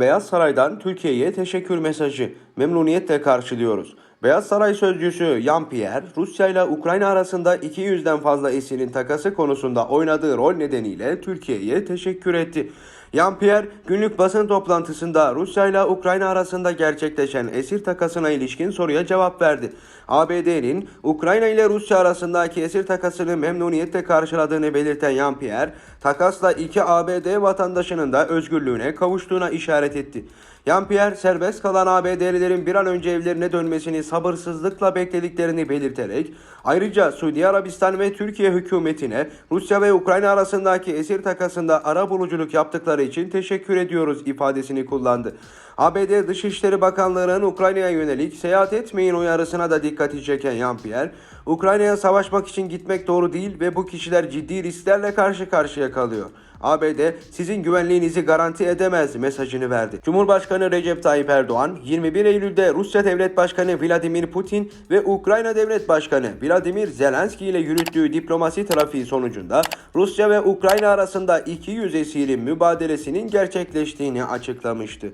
Beyaz Saray'dan Türkiye'ye teşekkür mesajı memnuniyetle karşılıyoruz. Beyaz Saray sözcüsü Jan Pierre, Rusya ile Ukrayna arasında 200'den fazla esirin takası konusunda oynadığı rol nedeniyle Türkiye'ye teşekkür etti. Jan Pierre günlük basın toplantısında Rusya ile Ukrayna arasında gerçekleşen esir takasına ilişkin soruya cevap verdi. ABD'nin Ukrayna ile Rusya arasındaki esir takasını memnuniyetle karşıladığını belirten Jan Pierre, takasla iki ABD vatandaşının da özgürlüğüne kavuştuğuna işaret etti. Jan Pierre serbest kalan ABD'lilerin bir an önce evlerine dönmesini sabırsızlıkla beklediklerini belirterek ayrıca Suudi Arabistan ve Türkiye hükümetine Rusya ve Ukrayna arasındaki esir takasında ara buluculuk yaptıkları için teşekkür ediyoruz ifadesini kullandı. ABD Dışişleri Bakanlığı'nın Ukrayna'ya yönelik seyahat etmeyin uyarısına da dikkati çeken Jan Pierre, Ukrayna'ya savaşmak için gitmek doğru değil ve bu kişiler ciddi risklerle karşı karşıya kalıyor. ABD sizin güvenliğinizi garanti edemez mesajını verdi. Cumhurbaşkanı Recep Tayyip Erdoğan 21 Eylül'de Rusya Devlet Başkanı Vladimir Putin ve Ukrayna Devlet Başkanı Vladimir Zelenski ile yürüttüğü diplomasi trafiği sonucunda Rusya ve Ukrayna arasında 200 esirin mübadelesinin gerçekleştiğini açıklamıştı.